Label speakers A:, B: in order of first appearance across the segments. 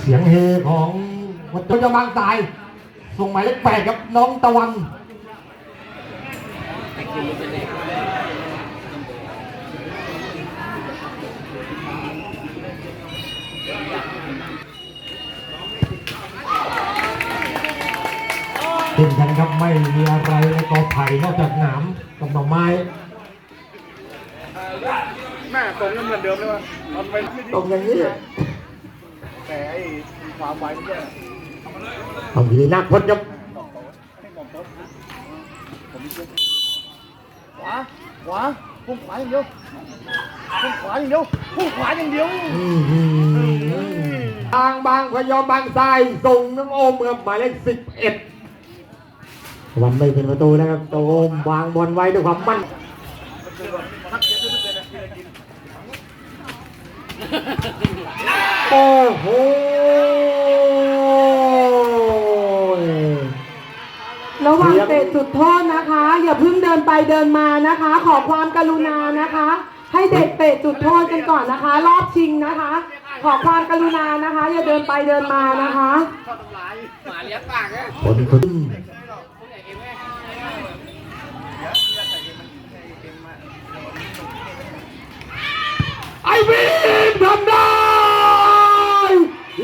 A: เสียงเฮของวัดจจะบางตาย ส่งหมายเลขแปดครับน้องตะวัน เช่นกันครับไม่มีอะไรในกอไผ่นอกจากหนามกับหน่อไม้
B: แม่ตรงนั้นเหมือนเดิมเลยว่ะตอนไปไม่
A: ดีตรงอย่างนี้
B: แต่ไอ้ความไวมันแย่
A: บางทีนักพจน์ครับให้มองโต๊ะผมมีเชื่อ
B: ขวาขวาพุ่งขวาอย่างเดียวพุ่งขวาอย่างเดียวพุ่งขวาอย่างเดียว
A: อื้อหือบางบางพยอมบางทรายส่งน้องโอมครับหมายเลขสิบเอ็ด วันไม่เป็นประตูนะครับโอมวางบอลไว้ด้วยความมั่นโอ้โห
C: ระหว่างเตะจุดโทษนะคะ อย่าเพิ่งเดินไปเดินมานะคะ ขอความกรุณานะคะ ให้เด็กเตะจุดโทษกันก่อนนะคะ รอบชิงนะคะ ขอความกรุณานะคะ อย่าเดินไปเดินมานะคะ
A: ผลคุณ วีนทำได้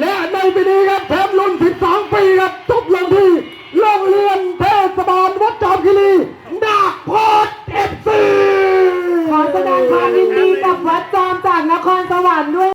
A: และในปีนี้ครับแพชรรุ่น 12 ปีครับจบลงที่โรงเรียนเทศบาลวัดจอมคีรีนาคพอดเอฟซีขอแสดงความยินดีกั
C: บวัดจอมจากนครสวรรค์ด้วย